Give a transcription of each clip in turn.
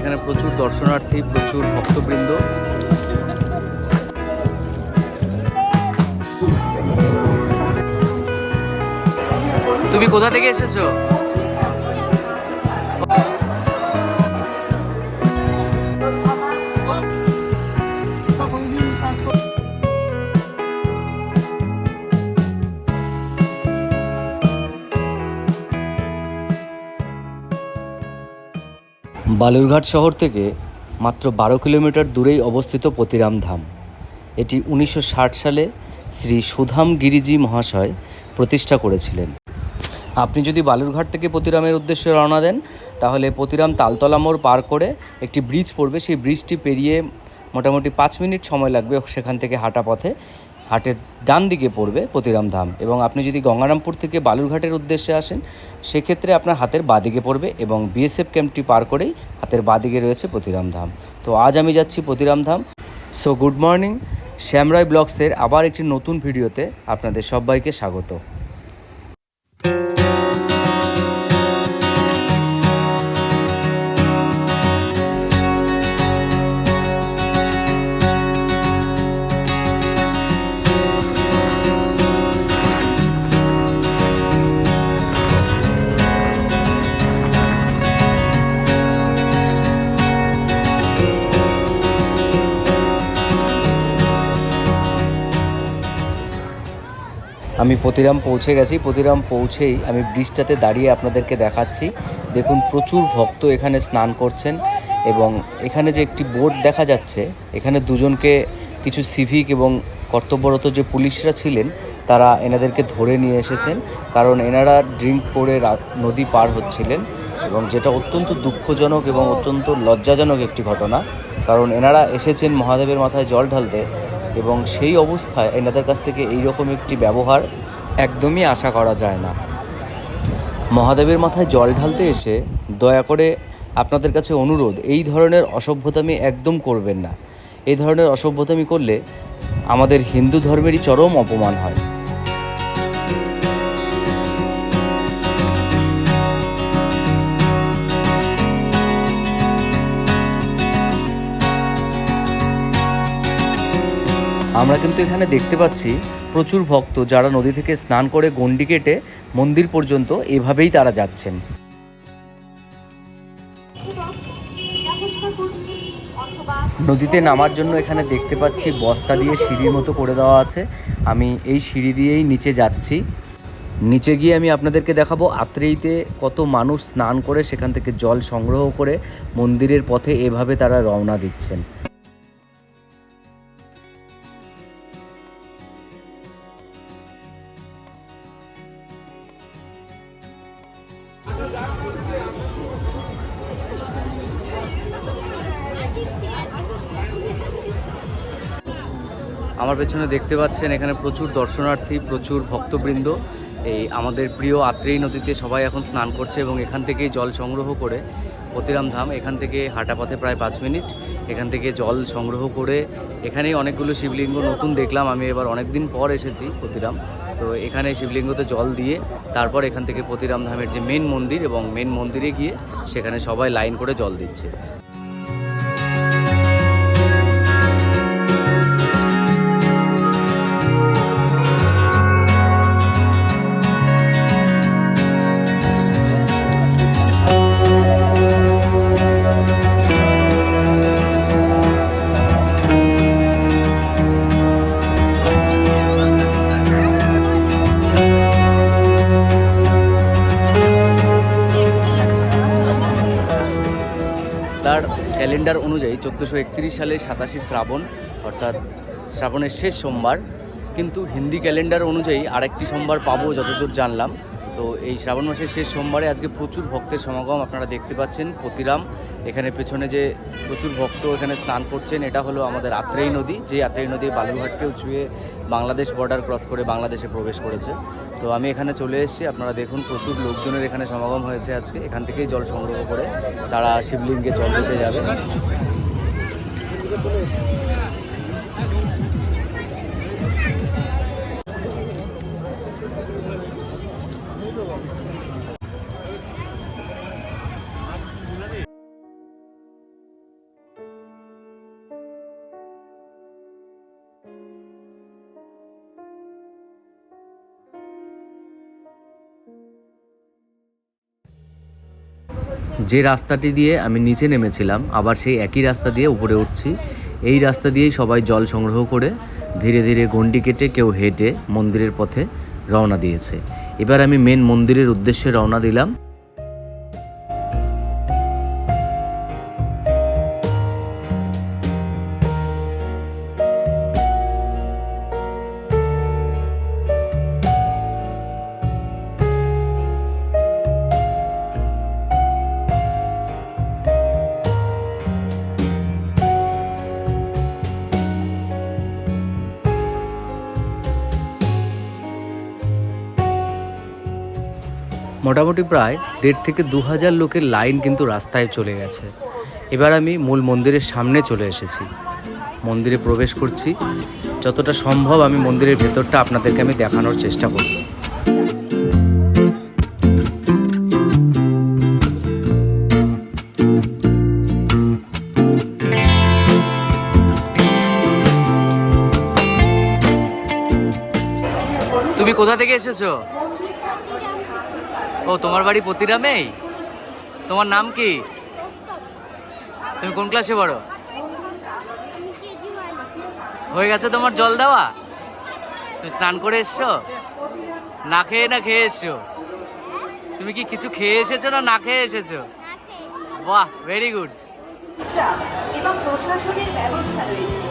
এখানে প্রচুর দর্শনার্থী প্রচুর ভক্তবৃন্দ। তুমি কোথা থেকে এসেছ? বালুরঘাট শহর থেকে মাত্র বারো কিলোমিটার দূরেই অবস্থিত পতিরাম ধাম। এটি উনিশশো ষাট সালে শ্রী সুধাম গিরিজি মহাশয় প্রতিষ্ঠা করেছিলেন। আপনি যদি বালুরঘাট থেকে পতিরামের উদ্দেশ্যে রওনা দেন, তাহলে পতিরাম তালতলা মোড় পার করে একটি ব্রিজ পড়বে। সেই ব্রিজটি পেরিয়ে মোটামুটি পাঁচ মিনিট সময় লাগবে সেখান থেকে হাঁটা পথে। হাটের ডান দিকে পড়বে প্রতিরাম ধাম। এবং আপনি যদি গঙ্গারামপুর থেকে বালুরঘাটের উদ্দেশ্যে আসেন, সেক্ষেত্রে আপনার হাতের বাঁদিকে পড়বে এবং বিএসএফ ক্যাম্পটি পার করেই হাতের বাঁদিকে রয়েছে প্রতিরাম ধাম। তো আজ আমি যাচ্ছি Pratiram Dham. So good morning Shyamrai ব্লগসের আবার একটি নতুন ভিডিওতে আপনাদের সবাইকে স্বাগত। আমি পতিরাম পৌঁছে গেছি। পতিরাম পৌঁছেই আমি ব্রিজটাতে দাঁড়িয়ে আপনাদেরকে দেখাচ্ছি। দেখুন, প্রচুর ভক্ত এখানে স্নান করছেন এবং এখানে যে একটি বোট দেখা যাচ্ছে, এখানে দুজনকে কিছু সিভিক এবং কর্তব্যরত যে পুলিশরা ছিলেন, তারা এনাদেরকে ধরে নিয়ে এসেছেন। কারণ এনারা ড্রিঙ্ক করে নদী পার হচ্ছিলেন এবং যেটা অত্যন্ত দুঃখজনক এবং অত্যন্ত লজ্জাজনক একটি ঘটনা। কারণ এনারা এসেছেন মহাদেবের মাথায় জল ঢালতে। এবং সেই অবস্থায় এনাদের কাছ থেকে এই রকম একটি ব্যবহার একদমই আশা করা যায় না। মহাদেবের মাথায় জল ঢালতে এসে দয়া করে আপনাদের কাছে অনুরোধ, এই ধরনের অসভ্যতামি একদম করবেন না। এই ধরনের অসভ্যতামি করলে আমাদের হিন্দু ধর্মেরই চরম অপমান হয়। আমরা কিন্তু এখানে দেখতে পাচ্ছি প্রচুর ভক্ত যারা নদী থেকে স্নান করে গন্ডি কেটে মন্দির পর্যন্ত এভাবেই তারা যাচ্ছেন। নদীতে নামার জন্য এখানে দেখতে পাচ্ছি বস্তা দিয়ে সিঁড়ির মতো করে দেওয়া আছে। আমি এই সিঁড়ি দিয়েই নিচে যাচ্ছি। নিচে গিয়ে আমি আপনাদেরকে দেখাবো আত্রেইতে কত মানুষ স্নান করে সেখান থেকে জল সংগ্রহ করে মন্দিরের পথে এভাবে তারা রওনা দিচ্ছেন। আমার পেছনে দেখতে পাচ্ছেন এখানে প্রচুর দর্শনার্থী, প্রচুর ভক্তবৃন্দ। এই আমাদের প্রিয় আত্রেই নদীতে সবাই এখন স্নান করছে এবং এখান থেকেই জল সংগ্রহ করে পতিরাম ধাম, এখান থেকে হাঁটা পথে প্রায় পাঁচ মিনিট। এখান থেকে জল সংগ্রহ করে এখানেই অনেকগুলো শিবলিঙ্গ নতুন দেখলাম। আমি এবার অনেক দিন পর এসেছি পতিরাম তো এখানে শিবলিঙ্গতে জল দিয়ে তারপর এখান থেকে পতিরাম ধামের যে মেন মন্দির এবং মেন মন্দিরে গিয়ে সেখানে সবাই লাইন করে জল দিচ্ছে। ক্যালেন্ডার অনুযায়ী চোদ্দোশো একত্রিশ সালে সাতাশে শ্রাবণ, অর্থাৎ শ্রাবণের শেষ সোমবার। কিন্তু হিন্দি ক্যালেন্ডার অনুযায়ী আরেকটি সোমবার পাবো যতদূর জানলাম। তো এই শ্রাবণ মাসের শেষ সোমবারে আজকে প্রচুর ভক্তের সমাগম আপনারা দেখতে পাচ্ছেন। পতিরাম এখানে পেছনে যে প্রচুর ভক্ত এখানে স্নান করছেন, এটা হলো আমাদের আত্রেই নদী। যে আত্রেই নদী বালুরঘাটকেও ছুঁয়ে বাংলাদেশ বর্ডার ক্রস করে বাংলাদেশে প্রবেশ করেছে। তো আমি এখানে চলে এসেছি, আপনারা দেখুন প্রচুর লোকজনের এখানে সমাগম হয়েছে আজকে। এখান থেকেই জল সংগ্রহ করে তারা শিবলিঙ্গে জল দিতে যাবে। যে রাস্তাটি দিয়ে আমি নিচে নেমেছিলাম, আবার সেই একই রাস্তা দিয়ে উপরে উঠছি। এই রাস্তা দিয়েই সবাই জল সংগ্রহ করে ধীরে ধীরে গন্ডি কেটে কেউ হেঁটে মন্দিরের পথে রওনা দিয়েছে। এবার আমি মেন মন্দিরের উদ্দেশ্যে রওনা দিলাম। মোটামুটি প্রায় দেড় থেকে দু হাজার লোকের লাইন কিন্তু রাস্তায় চলে গেছে। এবার আমি মূল মন্দিরের সামনে চলে এসেছি। মন্দিরে প্রবেশ করছি। যতটা সম্ভব আমি মন্দিরের ভেতরটা আপনাদেরকে আমি দেখানোর চেষ্টা করব। তুমি কোথা থেকে এসেছ? ও, তোমার বাড়ি পতিরামেই তোমার নাম কি? তুমি কোন ক্লাসে পড়ো? হয়ে গেছে তোমার জল দেওয়া? তুমি স্নান করে এসছো? না খেয়ে না খেয়ে এসছো? তুমি কি কিছু খেয়ে এসেছ না না খেয়ে এসেছ? বাহ ভেরি গুড প্রশাসনের ব্যবস্থা রয়েছে।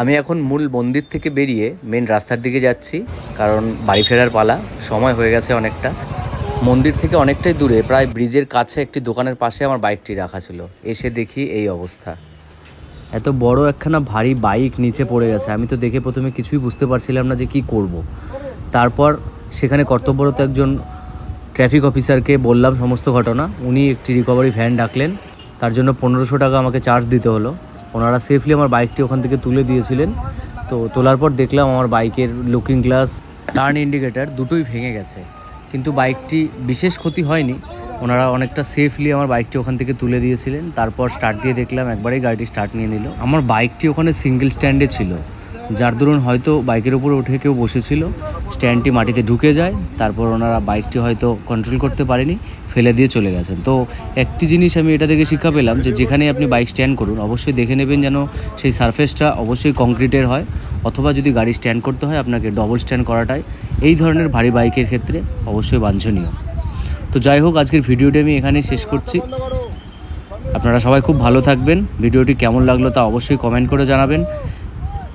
আমি এখন মূল মন্দির থেকে বেরিয়ে মেন রাস্তার দিকে যাচ্ছি, কারণ বাড়ি ফেরার পালা, সময় হয়ে গেছে অনেকটা। মন্দির থেকে অনেকটাই দূরে, প্রায় ব্রিজের কাছে একটি দোকানের পাশে আমার বাইকটি রাখা ছিল। এসে দেখি এই অবস্থা। এত বড় একখানা ভারী বাইক নিচে পড়ে গেছে। আমি তো দেখে প্রথমে কিছুই বুঝতে পারছিলাম না যে কি করব। তারপর সেখানে কর্তব্যরত একজন ট্রাফিক অফিসারকে বললাম সমস্ত ঘটনা। উনি একটি রিকভারি ভ্যান ডাকলেন। তার জন্য পনেরোশো টাকা আমাকে চার্জ দিতে হলো। ওনারা সেফলি আমার বাইকটি ওখান থেকে তুলে দিয়েছিলেন। তো তোলার পর দেখলাম আমার বাইকের লুকিং গ্লাস টার্ন ইন্ডিকেটার দুটোই ভেঙে গেছে। কিন্তু বাইকটি বিশেষ ক্ষতি হয়নি। ওনারা অনেকটা সেফলি আমার বাইকটি ওখান থেকে তুলে দিয়েছিলেন। তারপর স্টার্ট দিয়ে দেখলাম একবারেই গাড়িটি স্টার্ট নিয়ে নিল। আমার বাইকটি ওখানে সিঙ্গেল স্ট্যান্ডে ছিল। যার দরুন হয়তো বাইকের উপরে উঠে কেউ বসেছিল, স্ট্যান্ডটি মাটিতে ঢুকে যায়, তারপর ওনারা বাইকটি হয়তো কন্ট্রোল করতে পারেনি, ফেলে দিয়ে চলে গেছেন। তো একটি জিনিস আমি এটা থেকে শিক্ষা পেলাম যে যেখানে আপনি বাইক স্ট্যান্ড করুন, অবশ্যই দেখে নেবেন যেন সেই সারফেসটা অবশ্যই কংক্রিটের হয়, অথবা যদি গাড়ি স্ট্যান্ড করতে হয়, আপনাকে ডবল স্ট্যান্ড করাটাই। এই ধরনের ভারী বাইকের ক্ষেত্রে অবশ্যই বাঞ্ছনীয়। তো যাই হোক, আজকের ভিডিওটি আমি এখানেই শেষ করছি। আপনারা সবাই খুব ভালো থাকবেন। ভিডিওটি কেমন লাগল তা অবশ্যই কমেন্ট করে জানাবেন।